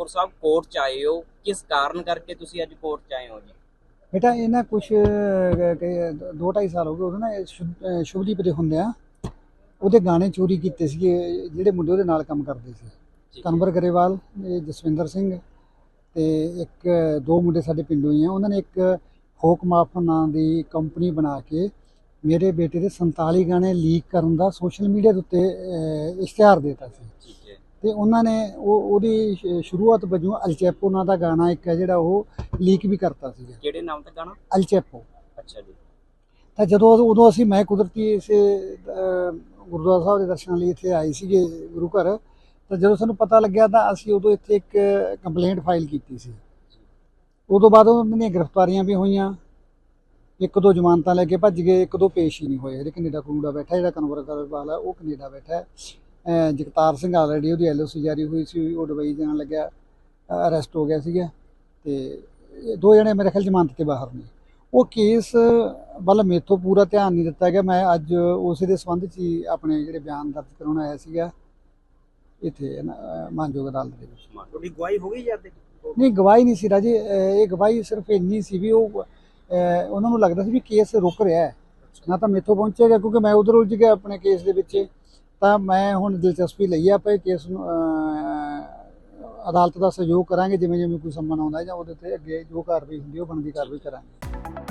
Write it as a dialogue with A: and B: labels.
A: ਹੋਰ ਸਾਹਿਬ ਕੋਰਟ ਚ ਆਏ ਹੋ ਕਿਸ ਕਾਰਨ ਕਰਕੇ ਤੁਸੀਂ ਅੱਜ ਕੋਰਟ ਚ ਆਏ ਹੋ ਜੀ?
B: ਬੇਟਾ ਇਹ ਨਾ ਕੁਛ ਅਹ, ਕਿ ਦੋ ਢਾਈ ਸਾਲ ਹੋ ਗਏ ਉਹਦੇ ਨਾ ਇਹ ਸ਼ੁਭ- ਅਹ, ਸ਼ੁਭਦੀਪ ਦੇ ਹੁੰਦੇ ਆ ਉਹਦੇ ਗਾਣੇ ਚੋਰੀ ਕੀਤੇ ਸੀਗੇ ਜਿਹੜੇ ਮੁੰਡੇ ਉਹਦੇ ਨਾਲ ਕੰਮ ਕਰਦੇ ਸੀ। ਕਨਵਰ ਗਰੇਵਾਲ ਇਹ ਜਸਵਿੰਦਰ ਸਿੰਘ ਤੇ ਇੱਕ ਦੋ ਮੁੰਡੇ ਸਾਡੇ ਪਿੰਡੋਂ ਹੀ ਆ। ਉਹਨਾਂ ਨੇ ਇੱਕ ਫੋਕ ਮਾਫ ਨਾਂ ਦੀ ਕੰਪਨੀ ਬਣਾ ਕੇ ਮੇਰੇ ਬੇਟੇ ਦੇ 47 ਗਾਣੇ ਲੀਕ ਕਰਨ ਦਾ ਸੋਸ਼ਲ ਮੀਡੀਆ ਦੇ ਉੱਤੇ ਇਸ਼ਤਿਹਾਰ ਦਿੱਤਾ ਸੀ। ਤੇ ਉਹਨਾਂ ਨੇ ਉਹ ਉਹਦੀ ਸ਼ੁਰੂਆਤ ਵਜੋਂ ਅਲਚੈਪੋ ਨਾਂ ਦਾ ਗਾਣਾ ਇੱਕ ਹੈ ਜਿਹੜਾ ਉਹ ਲੀਕ ਵੀ ਕਰਤਾ ਸੀਗਾ।
A: ਕਿਹੜੇ ਨਾਮ ਤੇ ਗਾਣਾ?
B: ਅਲਚੈਪੋ
A: ਅੱਛਾ ਜੀ।
B: ਤਾਂ ਜਦੋਂ ਉਦੋਂ- ਅਸੀਂ ਮੈਂ ਕੁਦਰਤੀ ਇਸੇ ਗੁਰਦੁਆਰਾ ਸਾਹਿਬ ਦੇ ਦਰਸ਼ਨਾਂ ਲਈ ਇੱਥੇ ਆਏ ਸੀਗੇ ਗੁਰੂ ਘਰ ਤਾਂ ਜਦੋਂ ਸਾਨੂੰ ਪਤਾ ਲੱਗਿਆ ਤਾਂ ਅਸੀਂ ਉਦੋਂ ਇੱਥੇ ਇੱਕ ਕੰਪਲੇਂਟ ਫਾਈਲ ਕੀਤੀ ਸੀ। ਉਦੋਂ ਬਾਅਦ ਉਹਨਾਂ ਦੀਆਂ ਗ੍ਰਿਫਤਾਰੀਆਂ ਵੀ ਹੋਈਆਂ। ਇੱਕ ਦੋ ਜ਼ਮਾਨਤਾਂ ਲੈ ਕੇ ਭੱਜ ਗਏ ਇੱਕ ਦੋ ਪੇਸ਼ ਹੀ ਨਹੀਂ ਹੋਏ। ਜਿਹੜੇ ਕੈਨੇਡਾ ਕਨੂਡਾ ਬੈਠਾ ਜਿਹੜਾ ਕਨਵਰ ਕਰਵਾਲ ਹੈ ਉਹ ਕੈਨੇਡਾ ਬੈਠਾ ਜਗਤਾਰ ਸਿੰਘ ਆਲਰੇਡੀ ਉਹਦੀ ਐਲਓਸੀ ਜਾਰੀ ਹੋਈ ਸੀ ਉਹ ਦੁਬਈ ਜਾਣ ਲੱਗਿਆ ਅਰੈਸਟ ਹੋ ਗਿਆ ਸੀਗਾ ਤੇ ਦੋ ਜਣੇ ਮੇਰੇ ਖਿਆਲ ਜ਼ਮਾਨਤ ਤੇ ਬਾਹਰ ਨੇ। ਉਹ ਕੇਸ ਵੱਲ ਮੇਥੋਂ ਪੂਰਾ ਧਿਆਨ ਨਹੀਂ ਦਿੱਤਾ ਗਿਆ। ਮੈਂ ਅੱਜ ਉਸੇ ਦੇ ਸੰਬੰਧ 'ਚ ਹੀ ਆਪਣੇ ਜਿਹੜੇ ਬਿਆਨ ਦਰਜ ਕਰਾਉਣ ਆਇਆ ਸੀਗਾ ਇੱਥੇ ਮਾਨਯੋਗ ਅਦਾਲਤ ਦੇ ਵਿੱਚ।
A: ਤੁਹਾਡੀ ਗਵਾਹੀ ਹੋ ਗਈ ਜੀ
B: ਨਹੀਂ ਗਵਾਹੀ ਨਹੀਂ ਸੀ ਰਾਜੇ। ਇਹ ਗਵਾਹੀ ਸਿਰਫ ਇੰਨੀ ਸੀ ਵੀ ਉਹ ਉਹਨਾਂ ਨੂੰ ਲੱਗਦਾ ਸੀ ਵੀ ਕੇਸ ਰੁਕ ਰਿਹਾ ਹੈ। ਨਾ ਤਾਂ ਮੇਥੋਂ ਪਹੁੰਚੇਗਾ ਕਿਉਂਕਿ ਮੈਂ ਉਧਰ ਉਲਝ ਗਿਆ ਆਪਣੇ ਕੇਸ ਦੇ ਵਿੱਚ। ਤਾਂ ਮੈਂ ਹੁਣ ਦਿਲਚਸਪੀ ਲਈ ਆ ਆਪਾਂ ਕੇਸ ਨੂੰ ਅਦਾਲਤ ਦਾ ਸਹਿਯੋਗ ਕਰਾਂਗੇ ਜਿਵੇਂ ਜਿਵੇਂ ਕੋਈ ਸੰਮਨ ਆਉਂਦਾ ਜਾਂ ਉਹਦੇ ਤੇ ਅੱਗੇ ਜੋ ਕਾਰਵਾਈ ਹੁੰਦੀ ਉਹ ਬਣਦੀ ਕਾਰਵਾਈ ਕਰਾਂਗੇ।